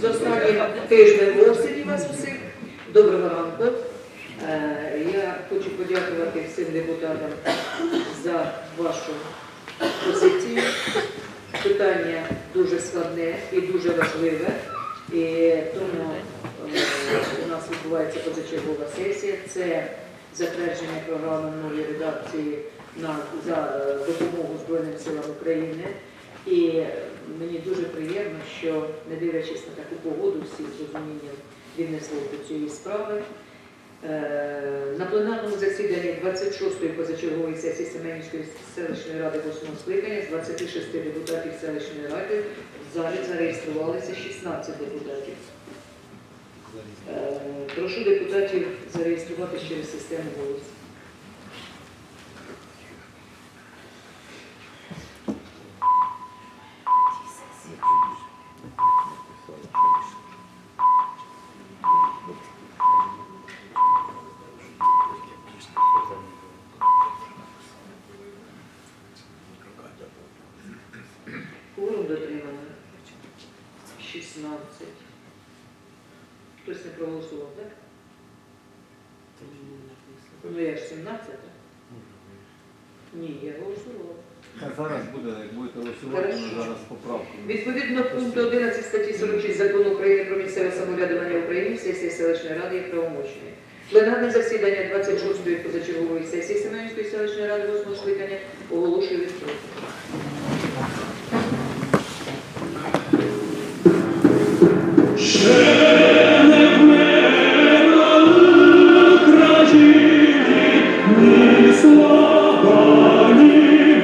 з останнім тижнем обстрілів вас усіх. Доброго ранку. Е, Я хочу подякувати всім депутатам за вашу позицію. Питання дуже складне і дуже важливе. І тому е, у нас відбувається позачергова сесія. Це затвердження програми нової редакції на за е, допомогу Збройним силам України. І мені дуже приємно, що не дивлячись на таку погоду, всі з розумінням віднесли до цієї справи. Е, На пленарному засіданні 26-ї позачергової сесії Семенівської селищної ради 8 скликання з 26 депутатів селищної ради в залі зареєструвалися 16 депутатів. Е, Прошу депутатів зареєструватися через систему голосу. Кворум дотримано. 16. Хтось не проголосував, так? Ну я ж 17. Ні, я голосувала. А зараз буде, як будете голосувати, ми зараз поправку. Відповідно пункту 11 статті 46 Закону України про місцеве самоврядування в Україні сесія селищної ради є правомочною. Пленарне засідання 26-ї позачергової сесії Семенівської селищної ради 8 скликання оголошую відкритим. Згинуть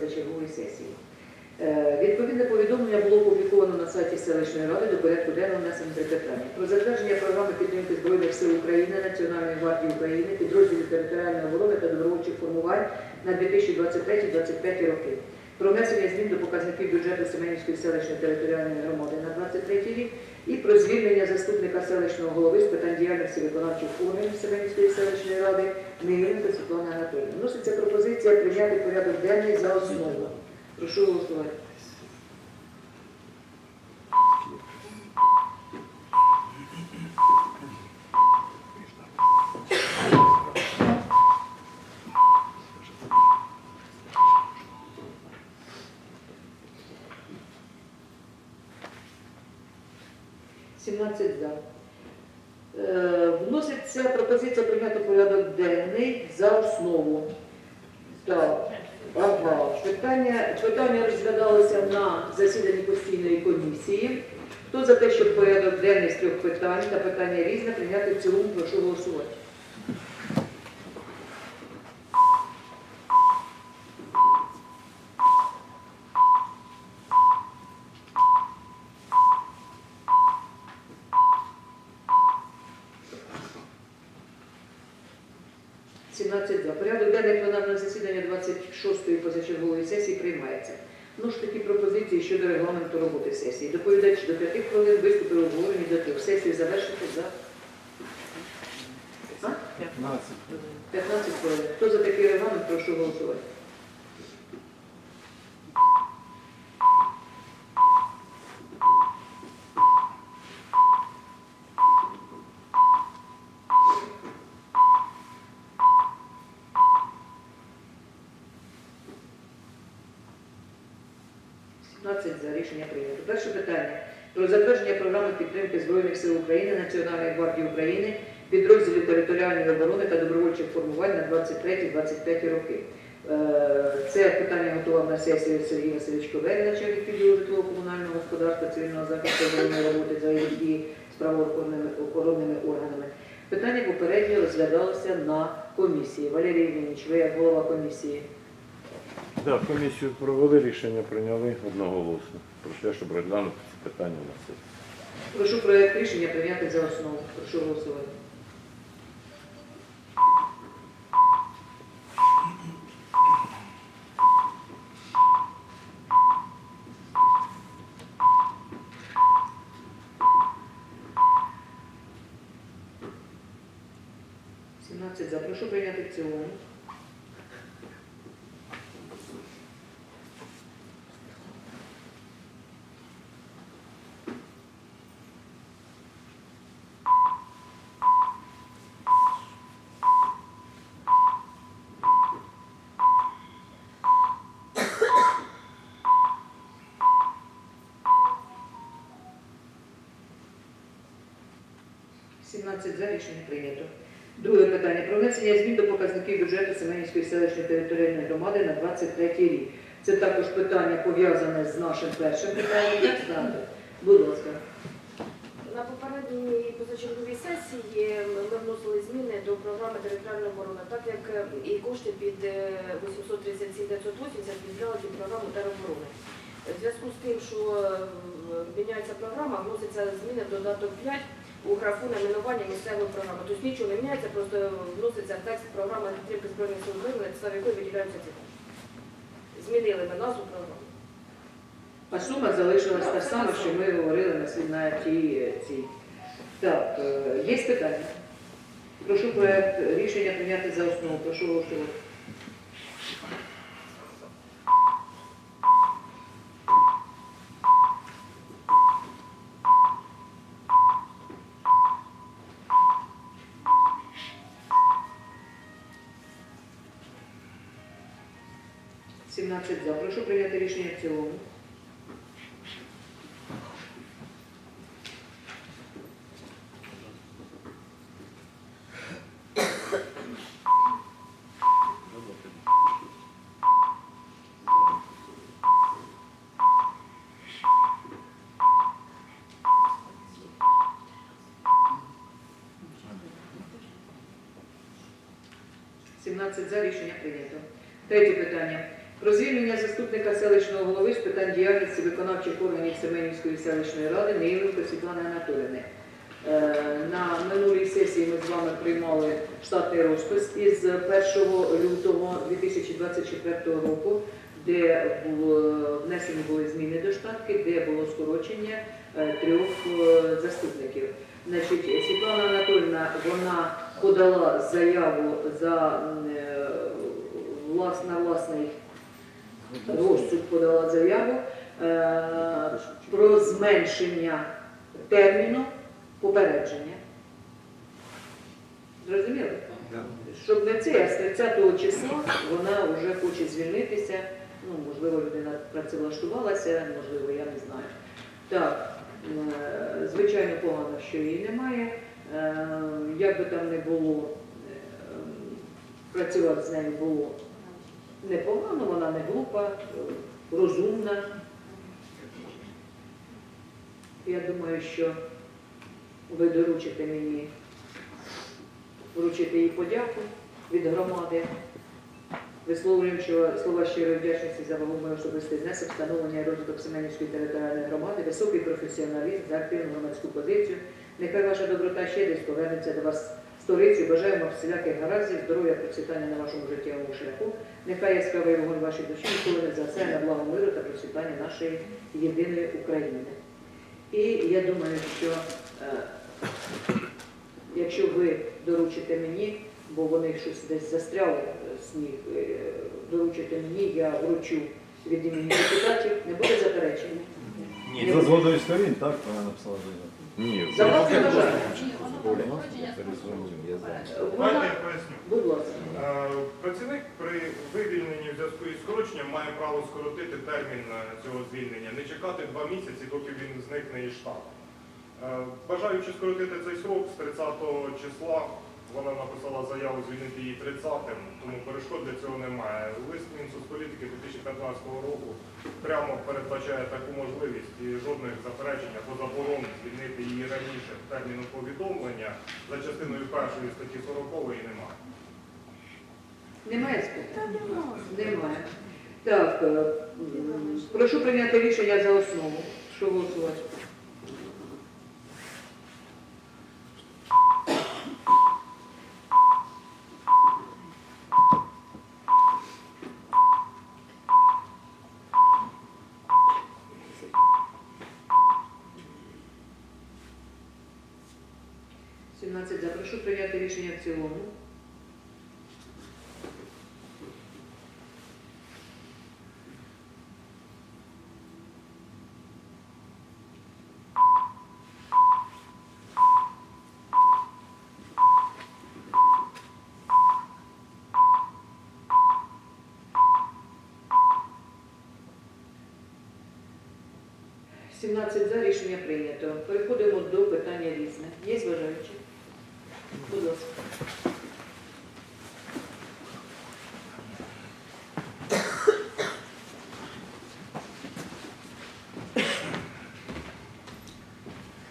позачергової сесії. Е, Відповідне повідомлення було опубліковано на сайті селищної ради до порядку денного внесено три питання. Про затвердження програми підтримки Збройних сил України, Національної гвардії України, підрозділів територіальної оборони та добровольчих формувань на 2023-2025 роки. Про внесення змін до показників бюджету Семенівської селищної територіальної громади на 23 рік і про звільнення заступника селищного голови з питань діяльності виконавчих органів Семенівської селищної ради Миринка Світлана Анатолійовна. Вноситься пропозиція прийняти порядок денний за основу. Прошу голосувати. Сімнадцять за. Е, Вноситься пропозиція прийняти порядок денний за основу. Так. Ага. Питання, питання розглядалося на засіданні постійної комісії. Хто за те, щоб порядок денний з трьох питань та питання різне прийняти в цілому, прошу голосувати. Сімнадцять за. Порядок денний пленарного засідання 26-ї позачергової сесії приймається. Ну ж такі пропозиції щодо регламенту роботи сесії. Доповідач до 5 хвилин, виступи обговорені до трьох. Сесію завершити за 15. 15 хвилин. Хто за такий регламент, прошу голосувати. Сімнадцять за рішення прийнято. Перше питання про затвердження програми підтримки Збройних сил України, Національної гвардії України, підрозділів територіальної оборони та добровольчих формувань на 23-25 роки. Е, Це питання готував на сесії Сергій Васильович Ковель, начальник відділу житлово-комунального господарства, цивільного захисту оборони роботи за її дії з правоохоронними охоронними органами. Питання попередньо розглядалося на комісії. Валерій Євгенійович, ви як голова комісії. Так, комісію провели, рішення прийняли одноголосно. Про те, щоб розглянути ці питання на сесії. Прошу проект рішення прийняти за основу. Прошу голосувати. 17 за рішення прийнято. Друге питання про внесення змін до показників бюджету Семенівської селищної територіальної громади на 23 рік. Це також питання пов'язане з нашим першим питанням. Будь ласка. На попередній позачерговій сесії ми вносили зміни до програми територіальної оборони, так як е, і кошти під 837 980 відбирали під програму тероборони. В зв'язку з тим, що е, міняється програма, вносяться зміни в додаток 5 у графу найменування місцевої програми. Тобто нічого не міняється, просто вноситься в текст програми підтримки збройних сил України, на якої виділяються ці кошти. Змінили ми назву програми. А сума залишилась та сама, що ми говорили на свій- на тій цій. Так, е, є питання? Прошу проект рішення прийняти за основу. Прошу голосувати. Сімнадцять за. Прошу прийняти рішення в цілому. Сімнадцять за рішення прийнято. Третє питання. Про звільнення заступника селищного голови з питань діяльності виконавчих органів Семенівської селищної ради Неїленко Світлани Анатоліївни. Е, На минулій сесії ми з вами приймали штатний розпис із 1 лютого 2024 року, де внесені були зміни до штатки, де було скорочення е, трьох е, заступників. Значить, Світлана Анатольовна вона подала заяву за м, е, влас- на власний розсуд подала заяву е, про зменшення терміну попередження. Зрозуміли? Щоб не це, а з 30 числа вона вже хоче звільнитися. Ну, можливо, людина працевлаштувалася, можливо, я не знаю. Так, е, звичайно, погано, що її немає. Е, Як би там не було, е, працювати з нею було непогано, вона не глупа, розумна. Я думаю, що ви доручите мені вручити їй подяку від громади. Висловлюємо що слова щирої вдячності за вагомий особистий внесок, встановлення і розвиток Семенівської територіальної громади, високий професіоналізм за активну громадську позицію. Нехай ваша доброта ще десь повернеться до вас сторицю. Бажаємо всіляких гараздів, здоров'я, процвітання на вашому життєвому шляху. Нехай яскравий вогонь вашій душі ніколи не засе на благо миру та процвітання нашої єдиної України. І я думаю, що е, якщо ви доручите мені, бо вони щось десь застряли е, сніг, е, доручите мені, я вручу від імені депутатів, не буде заперечень. Ні, за згодою сторін, так, вона написала заяву. Ні, За власне бажання. Давайте я поясню. будь ласка. Е, Працівник при вивільненні в зв'язку із скороченням має право скоротити термін е, цього звільнення, не чекати два місяці, доки він зникне із штату. Е, Бажаючи скоротити цей срок з 30 числа, вона написала заяву звільнити її 30-м, тому перешкод для цього немає. Лист Мінсоцполітики 2015 року прямо передбачає таку можливість і жодних заперечень або заборон звільнити її раніше в терміну повідомлення за частиною першої статті 40 немає. Немає спитань? Немає. Так, е, прошу прийняти рішення за основу. Що голосувати? Сімнадцять за. Прошу прийняти рішення цілому. Сімнадцять за рішення прийнято. Переходимо до питання різне. Є зважаючі? Будь ласка.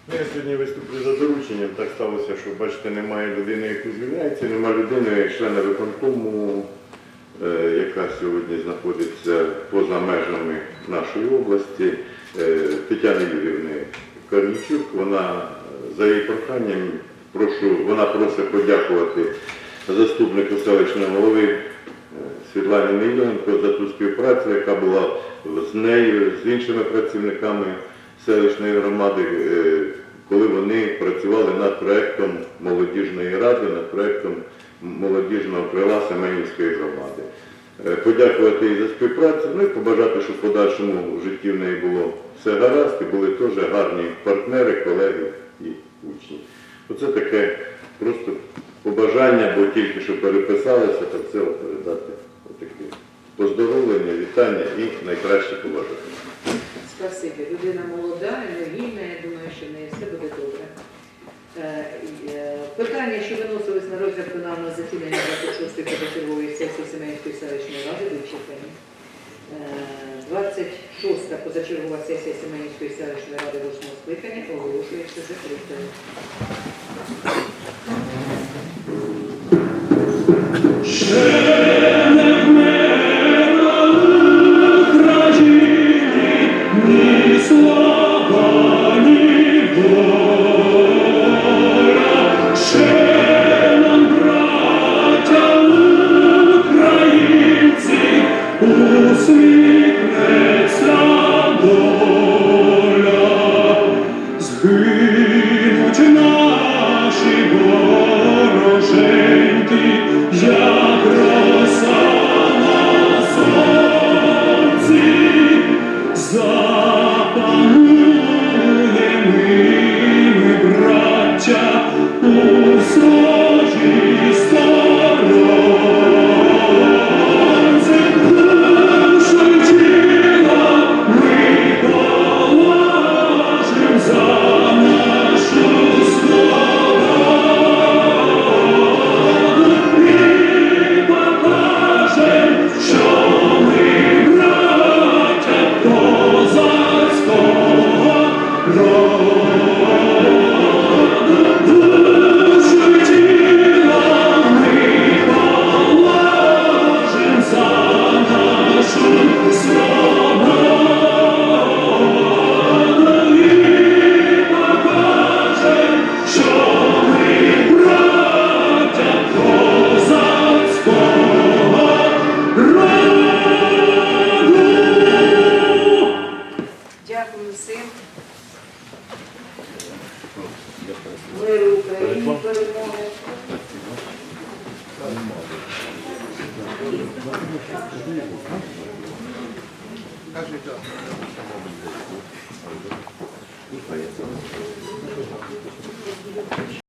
Ну, Я сьогодні виступлю за дорученням. Так сталося, що бачите, немає людини, яку звільняється, немає людини, члена виконкому, е, яка сьогодні знаходиться поза межами нашої області, е, Тетяни Юрівни Корнічук. Вона е, за її проханням прошу, вона просить подякувати заступнику селищного голови Світлані Нейленко за ту співпрацю, яка була з нею, з іншими працівниками селищної громади, коли вони працювали над проектом молодіжної ради, над проектом молодіжного крила Семенівської громади. Е, Подякувати їй за співпрацю, ну і побажати, щоб в подальшому в житті в неї було все гаразд і були теж гарні партнери, колеги і учні. Оце таке просто побажання, бо тільки що переписалися, так це передати отаке поздоровлення, вітання і найкраще побажання. Спасибі. Людина молода, енергійна, я думаю, що в неї Питання, що виносились на розгляд пленарного засідання 26-ї позачергової сесії Семенської селищної ради, вичерпані. Е, 26-та позачергова сесія Семенівської селищної ради 8 скликання оголошується закритою. Ще